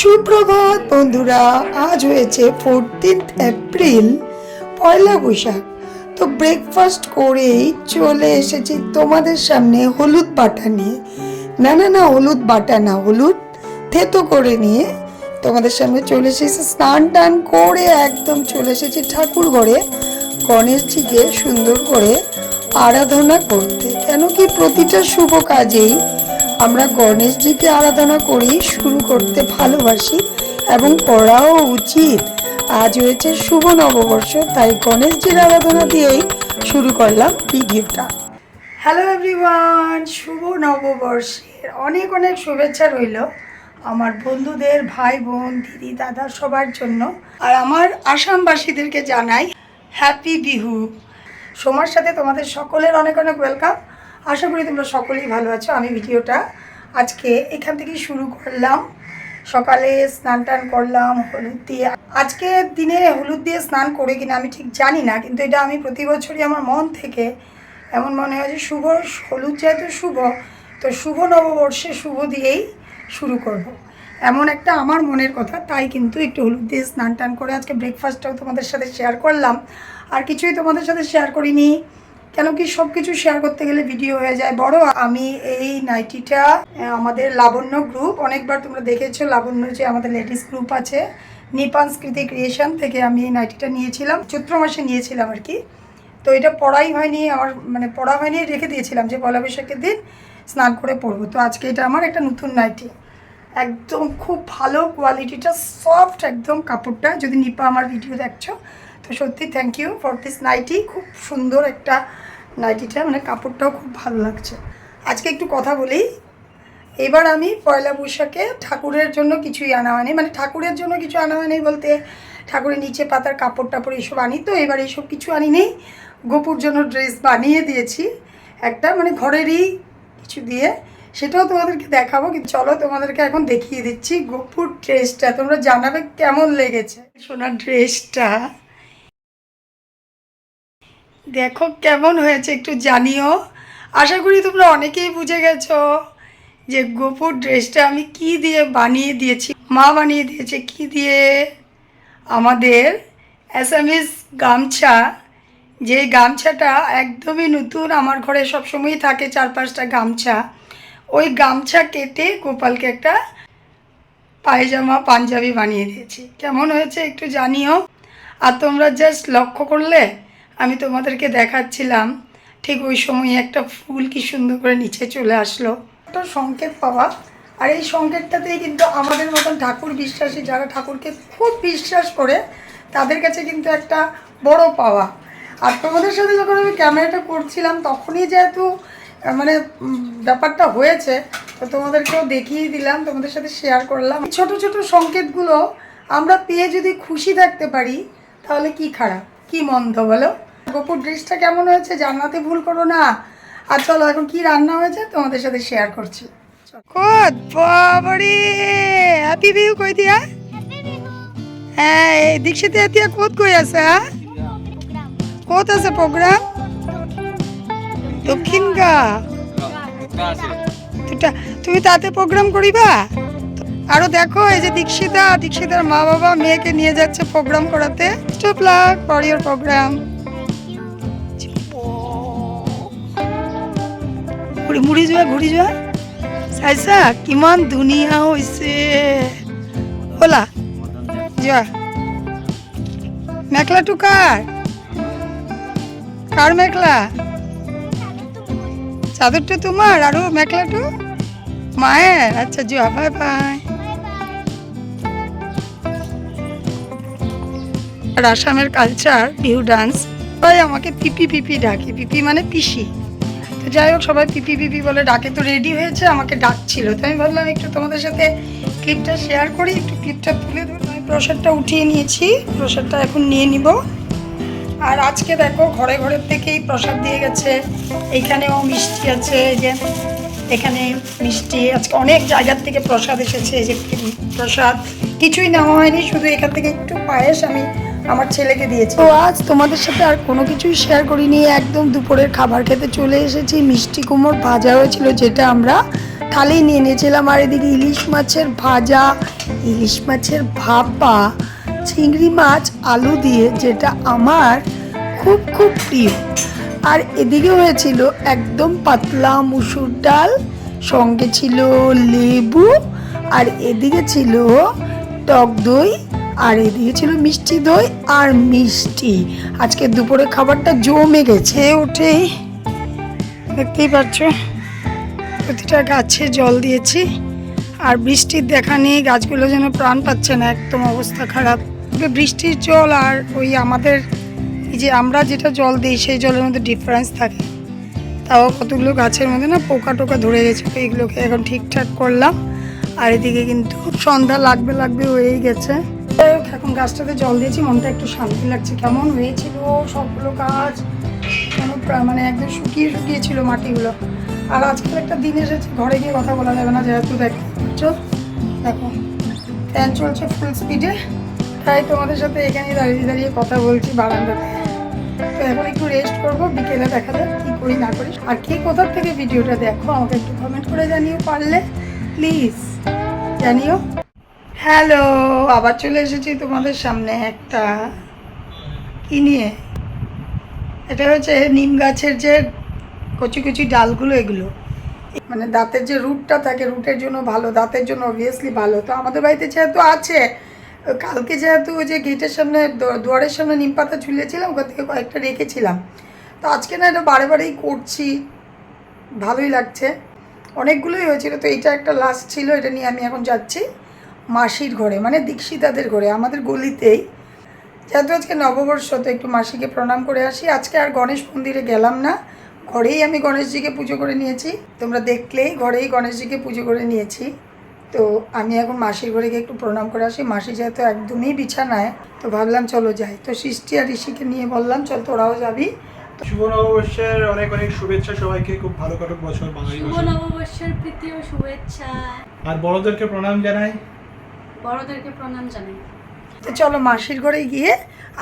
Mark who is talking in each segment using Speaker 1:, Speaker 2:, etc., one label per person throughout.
Speaker 1: সুপ্রভাত, বন্ধুরা। আজ হয়েছে ফোরটিন্থ এপ্রিল পয়লা বৈশাখ। তো ব্রেকফাস্ট করেই চলে এসেছি তোমাদের সামনে হলুদ বাটা নিয়ে। না না না, হলুদ বাটা না, হলুদ থেতো করে নিয়ে তোমাদের সামনে চলে এসেছি। স্নান টান করে একদম চলে এসেছি ঠাকুর ঘরে, গণেশজিকে সুন্দর করে আরাধনা করতে। কেন কি প্রতিটা শুভ কাজেই আমরা গণেশজিকে আরাধনা করি, শুরু করতে ভালোবাসি এবং করাও উচিত। আজ হয়েছে শুভ নববর্ষ, তাই গণেশজির আরাধনা দিয়েই শুরু করলাম ভিডিওটা। হ্যালো এভরিওয়ান শুভ নববর্ষের অনেক অনেক শুভেচ্ছা রইল আমার বন্ধুদের, ভাই বোন, দিদি, দাদা সবার জন্য। আর আমার আসামবাসীদেরকে জানাই হ্যাপি বিহু সোমার সাথে তোমাদের সকলের অনেক অনেক ওয়েলকাম আশা করি তোমরা সকলেই ভালো আছো। আমি ভিডিওটা আজকে এখান থেকেই শুরু করলাম। সকালে স্নান টান করলাম, হলুদ দিয়ে। আজকে দিনে হলুদ দিয়ে স্নান করে কিনা আমি ঠিক জানি না, কিন্তু এটা আমি প্রতি বছরই আমার মন থেকে এমন মনে হয় যে শুভ, হলুদ যেহেতু শুভ, তো শুভ নববর্ষে শুভ দিয়েই শুরু করব। এমন একটা আমার মনের কথা, তাই কিন্তু একটু হলুদ দিয়ে স্নান টান করে আজকে ব্রেকফাস্টটাও তোমাদের সাথে শেয়ার করলাম। আর কিছুই তোমাদের সাথে শেয়ার করিনি। কেন কি সব কিছু শেয়ার করতে গেলে ভিডিও হয়ে যায়। বড়, আমি এই নাইটিটা আমাদের লাবণ্য গ্রুপ অনেকবার তোমরা দেখেছ, লাবণ্য যে আমাদের লেডিস গ্রুপ আছে নিপাংস্কৃতি ক্রিয়েশন থেকে আমি এই নাইটিটা নিয়েছিলাম, চৈত্র মাসে নিয়েছিলাম আর কি। তো এটা পড়াই হয়নি, আমার মানে পড়া হয়নি, রেখে দিয়েছিলাম যে পয়লা বৈশাখের দিন স্নান করে পরবো তো আজকে এটা আমার একটা নতুন নাইটি। একদম খুব ভালো কোয়ালিটিটা সফট একদম কাপড়টা, যদি নিপা আমার ভিডিও দেখছ তো সত্যি thank you for this nightie খুব সুন্দর একটা নাইটিটা মানে কাপড়টাও খুব ভালো লাগছে। আজকে একটু কথা বলি। এবার আমি পয়লা বৈশাখে ঠাকুরের জন্য কিছুই আনা হয়নি মানে ঠাকুরের জন্য কিছু আনা হয়নি বলতে, ঠাকুরের নিচে পাতার কাপড় টাপড় এইসব আনি তো, এবার এইসব কিছু আনি নেই গোপুর জন্য ড্রেস বানিয়ে দিয়েছি, একটা মানে ঘরেরই কিছু দিয়ে। সেটাও তোমাদেরকে দেখাবো, কিন্তু চলো তোমাদেরকে এখন দেখিয়ে দিচ্ছি গোপুর ড্রেসটা তোমরা জানাবে কেমন লেগেছে। সোনার ড্রেসটা দেখো কেমন হয়েছে, একটু জানিও। আশা করি তোমরা অনেকেই বুঝে গেছো যে গোপুর ড্রেসটা আমি কি দিয়ে বানিয়ে দিয়েছি, মা বানিয়ে দিয়েছে, কি দিয়ে? আমাদের অ্যাসামিস গামছা, যে গামছাটা একদমই নতুন, আমার ঘরে সবসময়ই থাকে চার পাঁচটা গামছা। ওই গামছা কেটে গোপালকে একটা পায়জামা, পাঞ্জাবি বানিয়ে দিয়েছি। কেমন হয়েছে একটু জানিও। আর তোমরা জাস্ট লক্ষ্য করলে আমি তোমাদেরকে দেখাচ্ছিলাম। ঠিক ওই সময় একটা ফুল কি সুন্দর করে নিচে চলে আসলো। একটা সংকেত পাওয়া। আর এই সংকেতটাতেই কিন্তু আমাদের মতন ঠাকুর বিশ্বাসী, যারা ঠাকুরকে খুব বিশ্বাস করে, তাদের কাছে কিন্তু একটা বড় পাওয়া। আর তোমাদের সাথে যখন আমি ক্যামেরাটা করছিলাম, তখনই যেহেতু মানে ব্যাপারটা হয়েছে, তো তোমাদেরকেও দেখিয়ে দিলাম, তোমাদের সাথে শেয়ার করলাম। ছোট ছোট সংকেতগুলো আমরা পেয়ে যদি খুশি থাকতে পারি, তাহলে কি খারাপ? কি মন্দ বলো? গোপুর ড্রেসটা কেমন হয়েছে জানাতে ভুল করো না। আর চলো এখন কি রান্না হয়েছে তোমাদের সাথে শেয়ার করছি। কত বাবারে! হ্যাপি বিহু কই দিয়া? হ্যাঁ এই দীক্ষিতে এতিয়া ক'ত গৈ আছে ক'ত আছে প্ৰগ্ৰাম দক্ষিণ গা? তুটা- তুমি তাতে প্রোগ্রাম করিবা? আরও দেখো, এই যে দীক্ষিতা, দীক্ষিতার মা বাবা মেয়েকে নিয়ে যাচ্ছে প্রোগ্রাম করাতে। Stop luck for your programme মুড়ি যোৱা ঘূৰি যোৱা চাইছা কিমান ধুনীয়া হৈছে ব'লা যোৱা মেখেলাটো কাৰ কাৰ মেখেলা? চাদরটা তোমার, আরও মেখলাটো মায়ের? আচ্ছা যোৱা বাই বাই আর আসামের কালচার বিহু ডান্স সবাই আমাকে পিপি পিপি ডাকে। পিপি মানে পিসি। তো যাই হোক, সবাই পিপি পিপি বলে ডাকে। তো রেডি হয়েছে, আমাকে ডাকছিল। তো আমি ভাবলাম একটু তোমাদের সাথে ক্লিপটা শেয়ার করি, একটু ক্লিপটা তুলে ধরো। আমি প্রসাদটা উঠিয়ে নিয়েছি। প্রসাদটা এখন নিয়ে নিব। আর আজকে দেখো, ঘরে ঘরের থেকেই প্রসাদ দিয়ে গেছে। এইখানেও মিষ্টি আছে যে এখানে মিষ্টি। আজকে অনেক জায়গার থেকে প্রসাদ এসেছে যে প্রসাদ কিছুই নেওয়া হয়নি, শুধু এখান থেকে একটু পায়েস আমি আমার ছেলেকে দিয়েছি। তো আজ তোমাদের সাথে আর কোনো কিছুই শেয়ার করিনি। একদম দুপুরের খাবার খেতে চলে এসেছি। মিষ্টি কুমড় ভাজা হয়েছিল, যেটা আমরা থালি নিয়ে নিয়েছিলাম আর এদিকে ইলিশ মাছের ভাজা, ইলিশ মাছের ভাপা, চিংড়ি মাছ, আলু দিয়ে, যেটা আমার খুব খুব প্রিয়। আর এদিকে হয়েছিল একদম পাতলা মুসুর ডাল, সঙ্গে ছিল লেবু, আর এদিকে ছিল টক দই আর এদিকে ছিল মিষ্টি দই আর মিষ্টি। আজকে দুপুরে খাবারটা জমে গেছে উঠেই দেখতেই পাচ্ছ, প্রতিটা গাছে জল দিয়েছি। আর বৃষ্টির দেখা নেই, গাছগুলো যেন প্রাণ পাচ্ছে না, একদম অবস্থা খারাপ। বৃষ্টির জল আর ওই আমাদের, এই যে আমরা যেটা জল দিই, সেই জলের মধ্যে ডিফারেন্স থাকে। তাও কতগুলো গাছের মধ্যে না পোকা টোকা ধরে গেছে এইগুলোকে এখন ঠিকঠাক করলাম। আর এদিকে কিন্তু সন্ধ্যা লাগবে লাগবে হয়েই গেছে। এখন গাছটাতে জল দিয়েছি, মনটা একটু শান্তি লাগছে। কেমন হয়েছিল সবগুলো গাছ? মানে একদম শুকিয়ে শুকিয়ে ছিল মাটিগুলো। আর আজকাল একটা দিন এসেছে, ঘরে গিয়ে কথা বলা যাবে না, যেহেতু পাচ্ছ দেখো, ফ্যান চলছে ফুল স্পিডে তাই তোমাদের সাথে এখানেই দাঁড়িয়ে দাঁড়িয়ে কথা বলছি বারান্দাতে। তো এখন একটু রেস্ট করব, বিকেলে দেখা যাক কী করি, না করি। আর কে কোথার থেকে ভিডিওটা দেখো, আমাকে একটু কমেন্ট করে জানিও পারলে। প্লিজ জানিও। হ্যালো, আবার চলে এসেছি তোমাদের সামনে একটা। কি নিয়ে? এটা হচ্ছে নিম গাছের যে কচি কচি ডালগুলো এগুলো। মানে দাঁতের যে রুটটা থাকে, রুটের জন্য ভালো, দাঁতের জন্য অবভিয়াসলি ভালো। তো আমাদের বাড়িতে যেহেতু আছে, কালকে যেহেতু ওই যে গেটের সামনে দুয়ারের সামনে নিম পাতা ঝুলিয়েছিলাম ওখান থেকে কয়েকটা রেখেছিলাম। তো আজকে না এটা বারে বারেই করছি, ভালোই লাগছে। অনেকগুলোই হয়েছিল, তো এটা একটা লাস্ট ছিল, এটা নিয়ে আমি এখন যাচ্ছি। মাসির ঘরে মানে দীক্ষিতাদের ঘরে আমাদের গলিতেই। যেহেতু আজকে নববর্ষ তো একটু মাসিকে প্রণাম করে আসি। আজকে আর গণেশ মন্দিরে গেলাম না। ঘরেই আমি গণেশজিকে পুজো করে নিয়েছি। তোমরা দেখলেই ঘরেই গণেশজিকে পুজো করে নিয়েছি। তো আমি এখন মাসির ঘরে গিয়ে একটু প্রণাম করে আসি। মাসি যেহেতু একদমই বিছানায় তো ভাবলাম চলো যাই। তো সৃষ্টি আর ঋষিকে নিয়ে বললাম চল তোরাও যাবি।
Speaker 2: শুভ নববর্ষের অনেক অনেক শুভেচ্ছা সবাইকে। খুব ভালো কাটুক বছর বাঙালি
Speaker 3: শুভ নববর্ষের প্রীতি ও শুভেচ্ছা।
Speaker 2: আর বড়দেরকে প্রণাম জানাই।
Speaker 3: বড়দেরকে প্রণাম জানাই।
Speaker 1: তো চলো মাসির ঘরে গিয়ে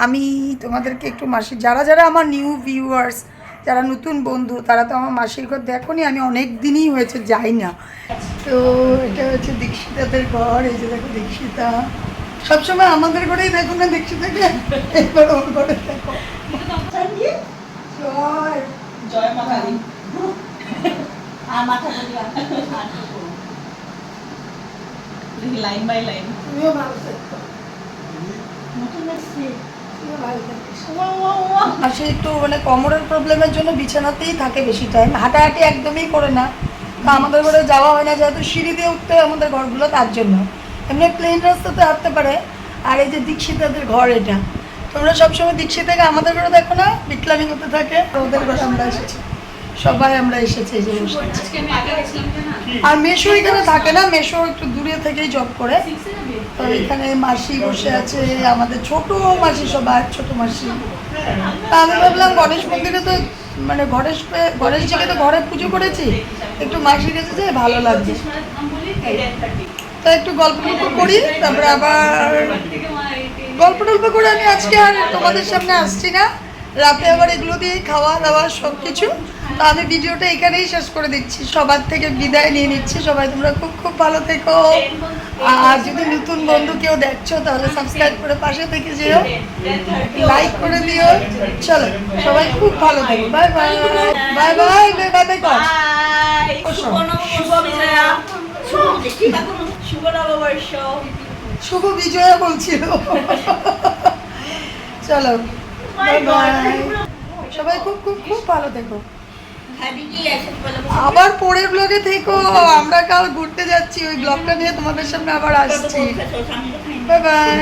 Speaker 1: আমি তোমাদেরকে একটু মাসির যারা যারা আমার নিউ ভিউয়ার্স যারা নতুন বন্ধু তারা তো আমার মাসির ঘর দেখোনি আমি অনেক দিনই হয়েছে যাই না। তো এটা হচ্ছে দীক্ষিতাদের ঘর এই যে দেখো দীক্ষিতা। সবসময় আমাদের ঘরেই দেখো না দীক্ষিতাকে এবার ওর ঘরে দেখো। জয়।
Speaker 4: জয় মা কালী আর মাথা দেখি লাইন বাই লাইন
Speaker 1: তুমিও ভালো থাকো
Speaker 4: নতুন
Speaker 1: একটু মানে কোমরের প্রবলেমের জন্য বিছানাতেই থাকে বেশি টাইম হাঁটাহাঁটি একদমই করে না। আমাদের ঘরে যাওয়া হয় না যেহেতু সিঁড়ি দিয়ে উঠতে হয় আমাদের ঘরগুলো তার জন্য। এমনি প্লেন রাস্তাতে হাঁটতে পারে। আর এই যে দীক্ষিতাদের ঘর এটা। তোমরা সবসময় দীক্ষিত থেকে আমাদের ঘরে দেখো না? বিটলামি করতে থাকে। ওদের ঘরে আমরা এসেছি। সবাই আমরা এসেছি এই আর মেশো এখানে থাকে না, মেশো একটু দূরে থেকেই জব করে। তো এখানে মাসি বসে আছে, আমাদের ছোট মাসি সবাই ছোট মাসি। তা আমি ভাবলাম গণেশ মন্দিরে তো মানে গণেশ গণেশজিকে তো ঘরে পুজো করেছি। একটু মাসির কাছে যে ভালো লাগছে তো একটু গল্প টল্প করি, তারপরে আবার গল্প টল্প করে আমি আজকে আর তোমাদের সামনে আসছি না। রাতে আবার এগুলো দিয়ে খাওয়া দাওয়া সব কিছু আমি ভিডিওটা এখানেই শেষ করে দিচ্ছি। সবার থেকে বিদায় নিয়ে নিচ্ছি। সবাই তোমরা খুব খুব ভালো থেকো। আর যদি নতুন বন্ধু কেউ দেখছ তাহলে সাবস্ক্রাইব করে পাশে থেকে যেও। লাইক করে দিও। চলো সবাই খুব ভালো থেকো। Bye bye bye bye bye bye bye কর
Speaker 4: শুভ বিজয়া।
Speaker 1: বলছিল। চলো বাই বাই সবাই খুব খুব খুব ভালো থেকো। আবার পরের ব্লগে থেকো আমরা কাল ঘুরতে যাচ্ছি ওই ব্লগটা নিয়ে তোমাদের সামনে আবার আসছি। Bye bye